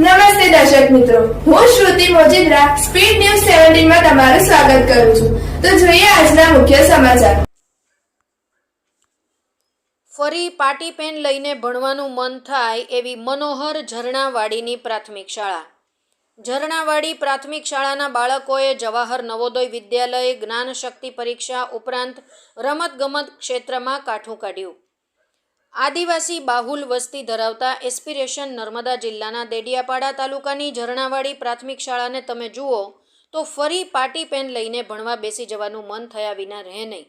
નમસ્તે દર્શક મિત્રો. હું શ્રુતિ મોજીદ્રા, સ્પીડ ન્યૂઝ સેવન્ટીનમાં તમારું સ્વાગત કરું છું. તો જોઈએ આજના મુખ્ય સમાચાર. ફરી પાટી પેન લઈને ભણવાનું મન થાય એવી મનોહર ઝરણાવાડીની પ્રાથમિક શાળા. ઝરણાવાડી પ્રાથમિક શાળાના બાળકોએ જવાહર નવોદય વિદ્યાલય જ્ઞાન શક્તિ પરીક્ષા ઉપરાંત રમતગમત ક્ષેત્રમાં કાઠું કાઢ્યું. આદિવાસી બાહુલ વસ્તી ધરાવતા એસ્પિરેશન નર્મદા જિલ્લાના દેડિયાપાડા તાલુકાની ઝરણાવાડી પ્રાથમિક શાળાને તમે જુઓ તો ફરી પાટી પેન લઈને ભણવા બેસી જવાનું મન થયા વિના રહે નહીં.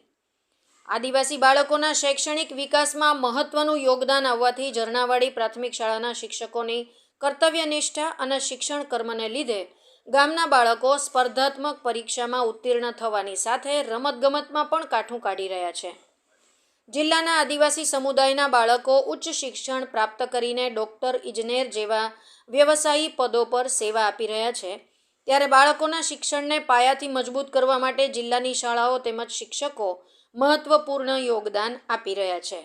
આદિવાસી બાળકોના શૈક્ષણિક વિકાસમાં મહત્વનું યોગદાન આવવાથી ઝરણાવાડી પ્રાથમિક શાળાના શિક્ષકોની કર્તવ્યનિષ્ઠા અને શિક્ષણ કર્મને લીધે ગામના બાળકો સ્પર્ધાત્મક પરીક્ષામાં ઉત્તીર્ણ થવાની સાથે રમતગમતમાં પણ કાઠું કાઢી રહ્યા છે. જિલ્લાના આદિવાસી સમુદાયના બાળકો ઉચ્ચ શિક્ષણ પ્રાપ્ત કરીને ડૉક્ટર, ઇજનેર જેવા વ્યવસાયી પદો પર સેવા આપી રહ્યા છે. ત્યારે બાળકોના શિક્ષણને પાયાથી મજબૂત કરવા માટે જિલ્લાની શાળાઓ તેમજ શિક્ષકો મહત્વપૂર્ણ યોગદાન આપી રહ્યા છે.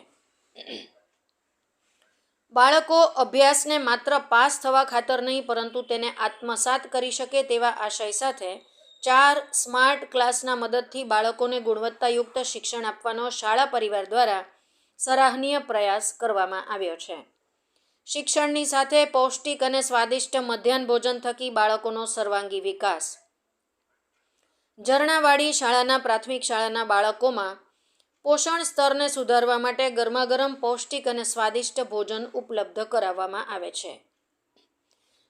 બાળકો અભ્યાસને માત્ર પાસ થવા ખાતર નહીં, પરંતુ તેને આત્મસાત કરી શકે તેવા આશય સાથે ચાર સ્માર્ટ ક્લાસના મદદથી બાળકોને ગુણવત્તાયુક્ત શિક્ષણ આપવાનો શાળા પરિવાર દ્વારા સરાહનીય પ્રયાસ કરવામાં આવ્યો છે. શિક્ષણની સાથે પૌષ્ટિક અને સ્વાદિષ્ટ મધ્યાહન ભોજન થકી બાળકોનો સર્વાંગી વિકાસ. ઝરણાવાડી શાળાના પ્રાથમિક શાળાના બાળકોમાં પોષણ સ્તરને સુધારવા માટે ગરમાગરમ પૌષ્ટિક અને સ્વાદિષ્ટ ભોજન ઉપલબ્ધ કરાવવામાં આવે છે.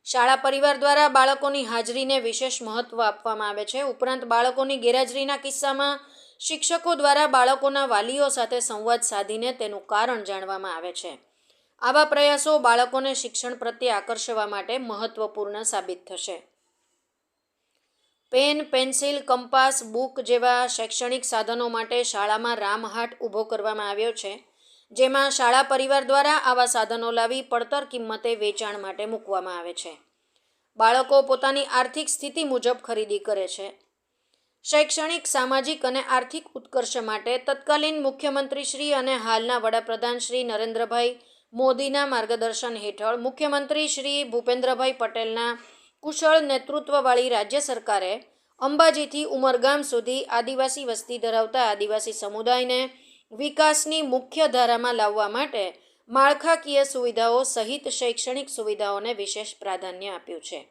શાળા પરિવાર દ્વારા બાળકોની હાજરીને વિશેષ મહત્વ આપવામાં આવે છે. ઉપરાંત બાળકોની ગેરહાજરીના કિસ્સામાં શિક્ષકો દ્વારા બાળકોના વાલીઓ સાથે સંવાદ સાધીને તેનું કારણ જાણવામાં આવે છે. આવા પ્રયાસો બાળકોને શિક્ષણ પ્રત્યે આકર્ષવા માટે મહત્વપૂર્ણ સાબિત થશે. પેન, પેન્સિલ, કંપાસ, બુક જેવા શૈક્ષણિક સાધનો માટે શાળામાં રામહાટ ઊભો કરવામાં આવ્યો છે. જેમાં શાળા પરિવાર દ્વારા આવા સાધનો લાવી પડતર કિંમતે વેચાણ માટે મૂકવામાં આવે છે. બાળકો પોતાની આર્થિક સ્થિતિ મુજબ ખરીદી કરે છે. શૈક્ષણિક, સામાજિક અને આર્થિક ઉત્કર્ષ માટે તત્કાલીન મુખ્યમંત્રી શ્રી અને હાલના વડાપ્રધાન શ્રી નરેન્દ્રભાઈ મોદીના માર્ગદર્શન હેઠળ મુખ્યમંત્રી શ્રી ભૂપેન્દ્રભાઈ પટેલના કુશળ નેતૃત્વવાળી રાજ્ય સરકારે અંબાજીથી ઉમરગામ સુધી આદિવાસી વસ્તી ધરાવતા આદિવાસી સમુદાયને વિકાસની મુખ્ય ધારામાં લાવવા માટે માળખાકીય સુવિધાઓ સહિત શૈક્ષણિક સુવિધાઓને વિશેષ પ્રાધાન્ય આપ્યું છે.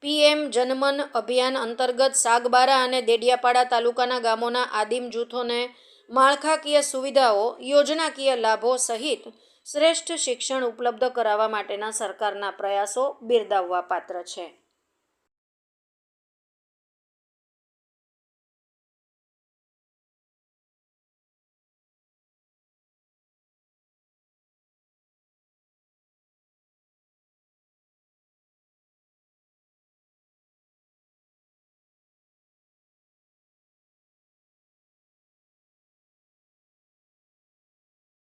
પીએમ જનમન અભિયાન અંતર્ગત સાગબારા અને દેડિયાપાડા તાલુકાના ગામોના આદિમ જૂથોને માળખાકીય સુવિધાઓ, યોજનાકીય લાભો સહિત શ્રેષ્ઠ શિક્ષણ ઉપલબ્ધ કરાવવા માટેના સરકારના પ્રયાસો બિરદાવવા પાત્ર છે.